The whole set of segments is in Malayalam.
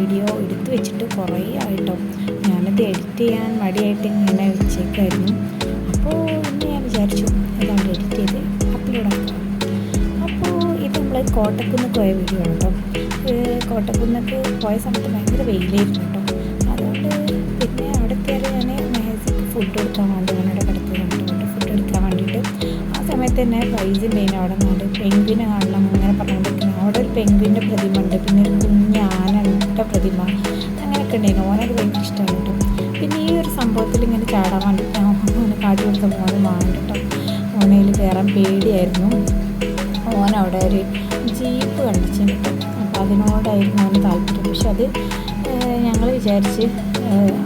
വീഡിയോ എടുത്ത് വെച്ചിട്ട് കുറേ ആയിട്ടോ. ഞാനത് എഡിറ്റ് ചെയ്യാൻ മടിയായിട്ട് ഇങ്ങനെ വെച്ചേക്കായിരുന്നു. അപ്പോൾ ഇന്ന് ഞാൻ വിചാരിച്ചു ഇതാണ് എഡിറ്റ് ചെയ്ത് അപ്ലോഡ് ആക്കാം. അപ്പോൾ ഇത് നമ്മൾ കോട്ടക്കുന്ന് പോയ വീഡിയോ ആണ് കേട്ടോ. കോട്ടക്കുന്നൊക്കെ പോയ സമയത്ത് ഭയങ്കര വെയിലായിരുന്നു കേട്ടോ. അതുകൊണ്ട് പിന്നെ അവിടെ കയറി ഞാൻ മേസിക്ക് ഫുഡ് കൊടുക്കാൻ വേണ്ടി ഞാനവിടെ കിടത്തി ഫുഡ് എടുക്കാൻ വേണ്ടിയിട്ട്. ആ സമയത്ത് തന്നെ പ്രൈസ് മെയിൻ അവിടെ നിന്നുണ്ട്. പെൻഗ്വിനെ കാണണം അങ്ങനെ പറഞ്ഞുകൊണ്ടിരിക്കുന്നു. അവിടെ ഒരു പെൻഗ്വിന്റെ പ്രതിമ ഉണ്ട്. പിന്നെ പ്രതിമ അങ്ങനെയൊക്കെ ഉണ്ടായിരുന്നു. ഓനത് ഭയങ്കര ഇഷ്ടമാണ് കേട്ടോ പിന്നെ ഈ ഒരു സംഭവത്തിൽ ഇങ്ങനെ ചാടാൻ വേണ്ടിയിട്ട് ഓനെ കാട്ടി കൊടുത്ത മോന് വാങ്ങി കേട്ടോ ഓനയിൽ കയറാൻ പേടിയായിരുന്നു. ഓൻ അവിടെ ഒരു ജീപ്പ് കണ്ടിച്ചു അപ്പോൾ അതിനോടായിരുന്നു അവന് താല്പര്യം. പക്ഷെ അത് ഞങ്ങൾ വിചാരിച്ച്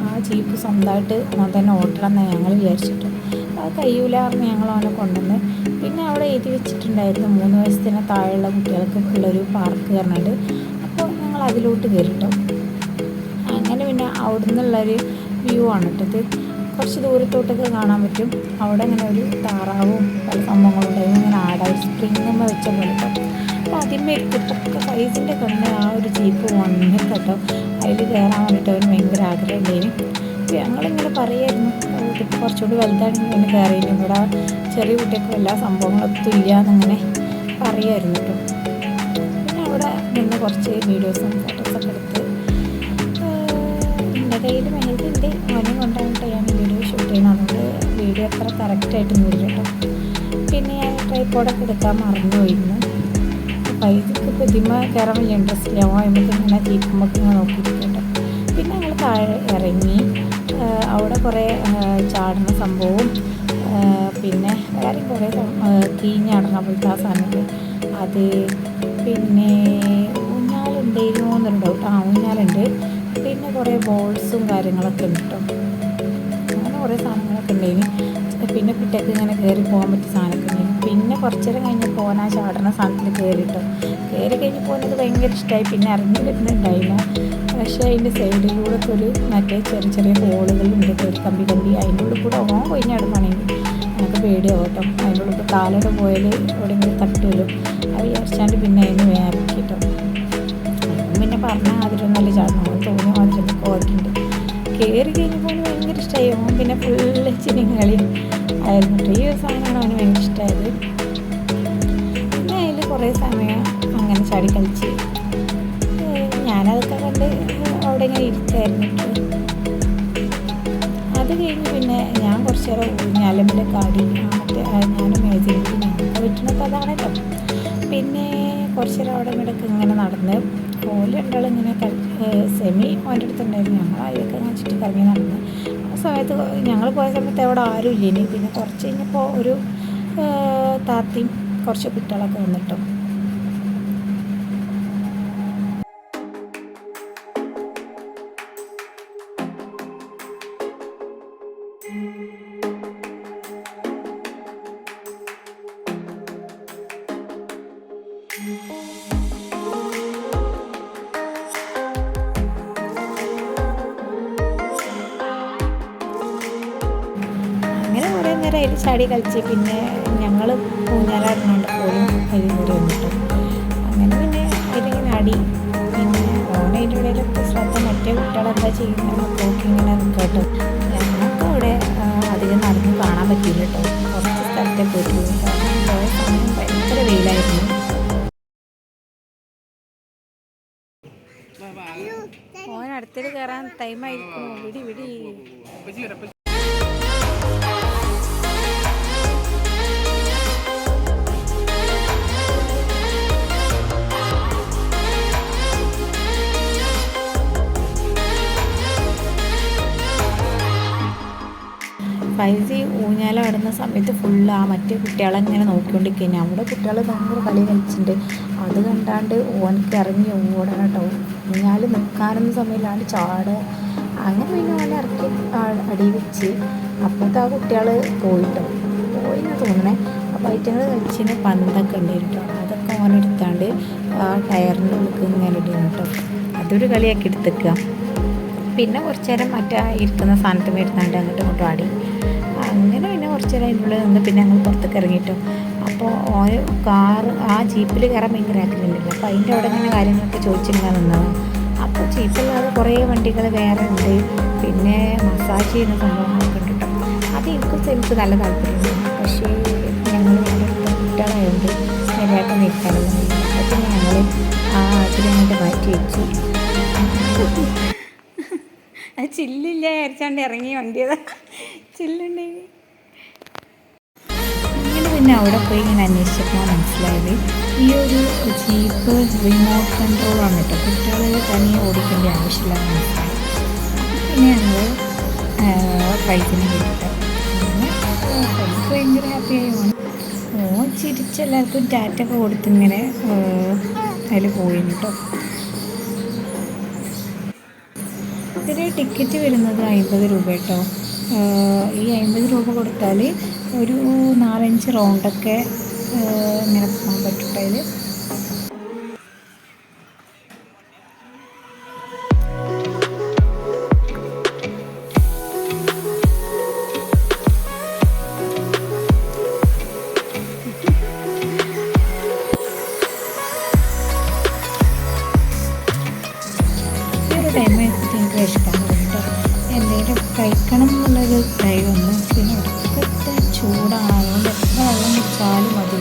ആ ജീപ്പ് സ്വന്തമായിട്ട് ഓൻ തന്നെ ഓട്ടണം എന്നാണ് ഞങ്ങൾ വിചാരിച്ചിട്ട്. അത് കഴിയൂലാർന്ന് ഞങ്ങൾ അവനെ കൊണ്ടുവന്ന് പിന്നെ അവിടെ എഴുതി വെച്ചിട്ടുണ്ടായിരുന്നു. മൂന്ന് വയസ്സിന് താഴെയുള്ള കുട്ടികൾക്കൊക്കെ ഉള്ളൊരു പാർക്ക് പറഞ്ഞിട്ട്. അപ്പോൾ ഞങ്ങൾ അതിലോട്ട് കയറിട്ടോ. അവിടെ നിന്നുള്ളൊരു വ്യൂ ആണ് കേട്ടത് കുറച്ച് ദൂരത്തോട്ടൊക്കെ കാണാൻ പറ്റും. അവിടെ ഇങ്ങനെ ഒരു താറാവും പല സംഭവങ്ങളും ഉണ്ടായിരുന്നു ഇങ്ങനെ ആടായി സ്പ്രിങ്ങമ്മ വെച്ച പോലെ അപ്പോൾ ആദ്യമേ ഇരിക്കത്തൊക്കെ സൈസിന്റെ കണ്ണ് ആ ഒരു ജീപ്പ് വന്നു കേട്ടോ. അതിൽ കയറാൻ വേണ്ടിയിട്ട് അവർ ഭയങ്കര ആഗ്രഹം ഉണ്ടായിരുന്നു അപ്പോൾ ഞങ്ങളിങ്ങനെ പറയായിരുന്നു. "ഓ, ഇതിപ്പോൾ കുറച്ചുകൂടി വലുതാണെങ്കിൽ ഒന്ന് കയറിയില്ല ഇവിടെ ചെറിയ കുട്ടികൾക്കും എല്ലാ സംഭവങ്ങളൊന്നും ഇല്ല എന്നിങ്ങനെ പറയായിരുന്നു കേട്ടോ. പിന്നെ അവിടെ നിന്ന് കുറച്ച് വീഡിയോസും ഫോട്ടോസൊക്കെ എടുത്ത് കയ്യിൽ എന്റെ മോനെ കൊണ്ടായിട്ട് ഞാൻ വീഡിയോ ഷൂട്ട് ചെയ്യണം. അതുകൊണ്ട് വീഡിയോ അത്ര കറക്റ്റായിട്ട് വരും കേട്ടോ. പിന്നെ ഞാൻ ട്രൈപ്പോഡൊക്കെ എടുക്കാൻ മറന്നുപോയിരുന്നു. അപ്പോൾ ഇതൊക്കെ പ്രതിമ കയറാൻ വലിയ ഇൻട്രസ്റ്റ് ഇല്ല. ഓ ഇങ്ങനെ ജീപ്പുമ്പോൾ ഇങ്ങനെ നോക്കിയിരിക്കട്ടോ പിന്നെ ഞങ്ങൾ താഴെ ഇറങ്ങി. അവിടെ കുറേ ചാടുന്ന സംഭവവും പിന്നെ വേറെ കുറേ തീഞ്ഞാടുന്ന പോലത്തെ ആ സാധനങ്ങൾ. അത് പിന്നെ ഊഞ്ഞാലുണ്ടായിരുന്നു എന്നൊരു ഡൗട്ട് ആ ഊഞ്ഞാലുണ്ട്. പിന്നെ കുറേ ബോൾസും കാര്യങ്ങളൊക്കെ ഉണ്ട് കേട്ടോ. അങ്ങനെ കുറേ സാധനങ്ങളൊക്കെ ഉണ്ടായിന് പിന്നെ കുട്ടികൾക്ക് ഇങ്ങനെ കയറി പോകാൻ പറ്റിയ സാധനമൊക്കെ ഉണ്ടായിരുന്നു പിന്നെ കുറച്ചു നേരം കഴിഞ്ഞപ്പോൾ ഓൻ ആ ചാടുന്ന സാധനത്തിൽ കയറിട്ടോ കയറി കഴിഞ്ഞപ്പോൾ ഓനത് ഭയങ്കര ഇഷ്ടമായി. പിന്നെ ഇറങ്ങി വരുന്നുണ്ടായില്ല പക്ഷേ അതിന്റെ സൈഡിലൂടെ ഒക്കെ ഒരു മറ്റേ ചെറിയ ചെറിയ ഹോളുകളുണ്ട് ഒരു കമ്പി കമ്പി അതിന്റെ ഉള്ളിൽ കൂടെ ഓൻ കൊയിഞ്ഞാടുവാണെങ്കിൽ നമുക്ക് പേടിയാവും കേട്ടോ. അതിന്റെ ഉള്ളിൽ ഇപ്പോൾ കാലോടെ പോയാൽ എവിടെയെങ്കിലും തട്ടുമല്ലോ അത് വിചാരിച്ചാണ്ട് പിന്നെ അതിന് വേറെ കേട്ടോ. പിന്നെ പറഞ്ഞാൽ അതിലൊന്നല്ല ചാടണം ഓർക്കുന്നുണ്ട് കയറി കഴിഞ്ഞപ്പോൾ അവന് ഭയങ്കര ഇഷ്ടമായി അവൻ പിന്നെ ഫുള്ള് ചിരിങ്ങളി ആയിരുന്നു. കേട്ടോ. ഒരു സാധനമാണ് അവന് ഭയങ്കര ഇഷ്ടമായത് പിന്നെ അതിൽ കുറേ സമയം അങ്ങനെ ചാടി കളിച്ച്. ഞാനതൊക്കെ കണ്ട് അവിടെ ഇങ്ങനെ ഇരിക്കായിരുന്നു അത് കഴിഞ്ഞ് പിന്നെ ഞാൻ കുറച്ച് നേരം ഊഞ്ഞാലമ്പിലെ കാടി മറ്റേ ഞാനും മേജിലേക്ക് ഞങ്ങൾക്ക് പറ്റുന്നത് അതാണല്ലോ. പിന്നെ കുറച്ച് നേരം അവിടെ ഇങ്ങോട്ടൊക്കെ ഇങ്ങനെ നടന്ന് ഓൽ രണ്ടാളും ഇങ്ങനെ സെമി ഓന്റെ അടുത്തുണ്ടായിരുന്നു ഞങ്ങൾ അതിലൊക്കെ ഇങ്ങനെ ചുറ്റി കറങ്ങി നടന്നു. ആ സമയത്ത് ഞങ്ങൾ പോയ സമയത്ത് അവിടെ ആരും ഇല്ല ഇനി പിന്നെ കുറച്ച് കഴിഞ്ഞപ്പോൾ ഒരു താത്തയും കുറച്ച് കുട്ടികളൊക്കെ വന്നിട്ടോ. അങ്ങനെ അതിൽ ചാടി കളിച്ച് പിന്നെ ഞങ്ങൾ ഊഞ്ഞാലാടുന്നുണ്ട് പോലും അതിൽ കയറി വന്നിട്ട് അങ്ങനെ പിന്നെ അതിലിങ്ങനെ അടി പിന്നെ ഓണയുടെ ഇടയിലൊക്കെ ശ്രദ്ധ മറ്റേ കുട്ടികളെന്താ ചെയ്യുന്നത് നോക്കി ഇങ്ങനെ നിൽക്കട്ടോ ഞങ്ങൾക്ക് അവിടെ അധികം നടന്ന് കാണാൻ പറ്റിയില്ല കേട്ടോ കുറച്ച് സ്ഥലത്തെ പോയിട്ടുള്ളൂ. പോയ സമയം ഭയങ്കര വെയിലായിരുന്നു. ഓൻ അടുത്തേക്ക് കയറാൻ ടൈമായിരിക്കും വിടി വിടി. ഫൈസി ഊഞ്ഞാലാടുന്ന സമയത്ത് ഫുള്ള് ആ മറ്റേ കുട്ടികളെ ഇങ്ങനെ നോക്കിക്കൊണ്ടിരിക്കുകയാണ് അവിടെ കുട്ടികൾ ഭയങ്കര കളി കളിച്ചിട്ടുണ്ട്. അത് കണ്ടാണ്ട് ഓനക്ക് ഇറങ്ങി ഓടണം കേട്ടോ ഊഞ്ഞാൽ നിൽക്കാനൊന്നും സമയമില്ലാണ്ട് ചാട്. അങ്ങനെ പിന്നെ ഓനെ ഇറക്കി അടി വെച്ച്. അപ്പോഴത്തെ ആ കുട്ടികൾ പോയിട്ടോ. പോയിന്ന് തോന്നണേ. അപ്പോൾ ഐറ്റങ്ങൾ കളിച്ചിന് പന്തൊക്കെ ഉണ്ടായിരുന്നു അതൊക്കെ ഓനെടുത്താണ്ട് ആ ടയറിന്റെ ഉള്ളിൽ ഇങ്ങനെ ഇടുന്നു കേട്ടോ. അതൊരു കളിയാക്കി എടുത്തേക്കുക പിന്നെ കുറച്ച് നേരം മറ്റേ ഇരിക്കുന്ന സ്ഥാനത്ത് വരുന്നാണ്ട് അങ്ങോട്ടും ഇങ്ങോട്ടും ആടി. അങ്ങനെ പിന്നെ കുറച്ച് നേരം അതിന്റെ ഉള്ളിൽ നിന്ന് പിന്നെ ഞങ്ങൾ പുറത്തേക്ക് ഇറങ്ങിയിട്ടോ. അപ്പോൾ ഓന് കാർ ആ ജീപ്പിൽ കയറാൻ ഭയങ്കര ആഗ്രഹമുണ്ടല്ലോ അപ്പോൾ അതിന്റെ അവിടെ ഇങ്ങനെ കാര്യങ്ങളൊക്കെ ചോദിച്ചിങ്ങനെ നിന്നത്. അപ്പോൾ ജീപ്പില്ലാതെ കുറേ വണ്ടികൾ വേറെ ഉണ്ട്. പിന്നെ മസാജ് ചെയ്യുന്ന സംഭവങ്ങളൊക്കെ ഉണ്ട് കേട്ടോ. അത് എനിക്കും എനിക്ക് നല്ല താല്പര്യമുണ്ട് പക്ഷേ ഞങ്ങൾ കുട്ടികളായതുകൊണ്ട് ശരിയായിട്ട് ഇരിക്കാനൊന്നും അപ്പോൾ ഞങ്ങൾ ആ അതിനങ്ങോട്ട് മാറ്റി വെച്ചു. ചില്ലില്ല വിചാരിച്ചാണ്ട് ഇറങ്ങി വണ്ടിയതാ ചില്ലുണ്ടെങ്കിൽ പിന്നെ അവിടെ പോയി ഇങ്ങനെ അന്വേഷിച്ചപ്പോൾ മനസ്സിലായത് ഈ ഒരു ജീപ്പ് റിമോട്ട് കൺട്രോളാണ് കേട്ടോ. കുട്ടികൾ തനിയെ ഓടിക്കേണ്ട ആവശ്യമില്ല മനസ്സിലായി. പിന്നെ ഞങ്ങൾ പ്രൈസിന് കിട്ടും അങ്ങനെ പ്രൈസ് ഭയങ്കര ഹാപ്പിയായി ഓ ചിരിച്ചെല്ലാവർക്കും ടാറ്റൊക്കെ കൊടുത്തിങ്ങനെ അതിൽ പോയി കേട്ടോ. ഇതിന് ടിക്കറ്റ് വരുന്നത് അമ്പത് രൂപ കേട്ടോ. ഈ അമ്പത് രൂപ കൊടുത്താൽ ഒരു നാലഞ്ച് റൗണ്ടൊക്കെ ഇങ്ങനെ പോകാൻ പറ്റും. അതിൽ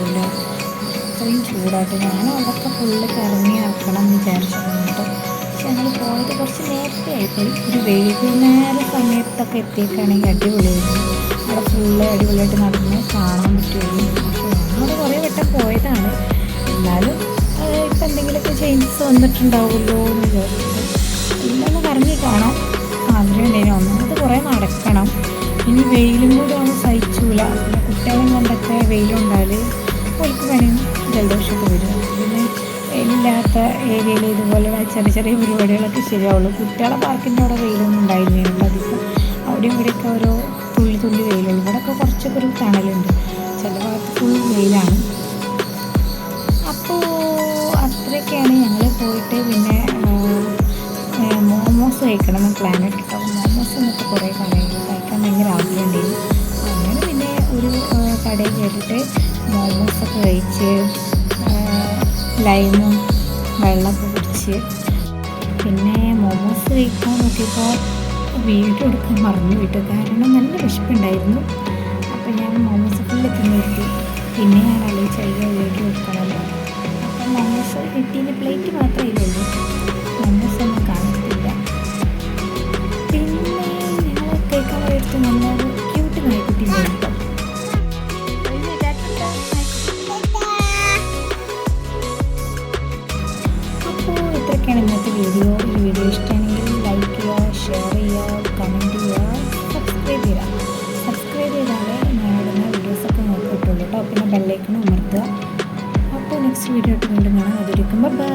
കുടിച്ചാലും ഇത്രയും ചൂടായിട്ട് ഞാൻ അതൊക്കെ ഫുള്ള് കറങ്ങി ആക്കണം എന്ന് വിചാരിച്ചിട്ടുണ്ട് പക്ഷെ ഞങ്ങൾ പോയത് കുറച്ച് നേരത്തെ ആയിപ്പോയി. ഒരു വൈകുന്നേര സമയത്തൊക്കെ എത്തിയേക്കാണെങ്കിൽ അടിപൊളിയായിരുന്നു അവിടെ ഫുള്ള് അടിപൊളിയായിട്ട് നടന്ന് കാണാൻ പറ്റുകയും പക്ഷേ കുറേ വട്ടം പോയതാണ്. എന്നാലും ഇപ്പം എന്തെങ്കിലുമൊക്കെ ചേഞ്ചസ് വന്നിട്ടുണ്ടാവുമല്ലോ എന്ന് വിചാരിച്ചിട്ട് ഇല്ലൊന്ന് കറങ്ങി കാണാം ആഗ്രഹമുണ്ടായിരുന്നു ഒന്നാമത് കുറേ നടക്കണം. ഇനി വെയിലും കൂടി ഒന്ന് സഹിച്ചൂല. കുട്ടികളെ കൊണ്ടൊക്കെ വെയിലുണ്ടാൽ അവർക്ക് വേണമെങ്കിൽ ജലദോഷമൊക്കെ വരും. പിന്നെ വെയിലില്ലാത്ത ഏരിയയിൽ ഇതുപോലെയുള്ള ചെറിയ ചെറിയ പരിപാടികളൊക്കെ ശരിയാവുള്ളൂ. കുട്ടികളെ പാർക്കിന്റെ അവിടെ വെയിലൊന്നും ഉണ്ടായിരുന്നില്ല. അധികം അവിടെയും ഇവിടെയൊക്കെ ഓരോ തുള്ളി തുള്ളി വെയിലുള്ളൂ ഇവിടെയൊക്കെ കുറച്ചൊക്കെ ഒരു തണലുണ്ട്. ചില ഭാഗത്ത് ഫുൾ വെയിലാണ്. അപ്പോൾ അത്രയൊക്കെയാണ് ഞങ്ങൾ പോയിട്ട് പിന്നെ മോമോസ് കഴിക്കണം എന്ന് പ്ലാൻ ഇട്ടിട്ടോ മോമോസ് എന്നൊക്കെ കുറേ കടയിൽ കഴിക്കാൻ ഭയങ്കര ആഗ്രഹമുണ്ടായിരുന്നു. അങ്ങനെ പിന്നെ ഒരു കടയിൽ കയറിയിട്ട് മോമോസൊക്കെ കഴിച്ച് ലൈമും വെള്ളമൊക്കെ കുടിച്ച്. പിന്നെ മോമോസ് കഴിക്കാൻ നോക്കിയപ്പോൾ വീഡിയോ എടുക്കാൻ മറന്നു വിട്ടു. കാരണം നല്ല വിശപ്പുണ്ടായിരുന്നു. അപ്പോൾ ഞാൻ മോമോസ് ഫുള്ള് തിന്നിരുത്തി പിന്നെ ഞാൻ ആലോചിച്ച് അയ്യോ വീഡിയോ എടുക്കണമല്ലോ. അപ്പം മോമോസ് കിട്ടിയ പ്ലേറ്റ് മാത്രമേ ഇല്ലല്ലോ മോമോസ് ഒന്നും കാണത്തില്ല. പിന്നെ ഞങ്ങൾ കേൾക്കാൻ എടുത്ത് നല്ലൊരു ക്യൂട്ട് നായ്ക്കുട്ടി വീഡിയോ ഈ വീഡിയോ ഇഷ്ടമാണെങ്കിൽ ലൈക്ക് ചെയ്യുക ഷെയർ ചെയ്യുക കമന്റ് ചെയ്യുക സബ്സ്ക്രൈബ് ചെയ്യുക. സബ്സ്ക്രൈബ് ചെയ്താലേ ഞാനിടുന്ന വീഡിയോസൊക്കെ നോക്കിയിട്ടുള്ളൂ കേട്ടോ പിന്നെ ബെല്ലൈക്കണം അമർത്തുക. അപ്പോൾ നെക്സ്റ്റ് വീഡിയോ ആയിട്ട് വീണ്ടും കാണാം. അതിരിക്കുമ്പോൾ ബൈ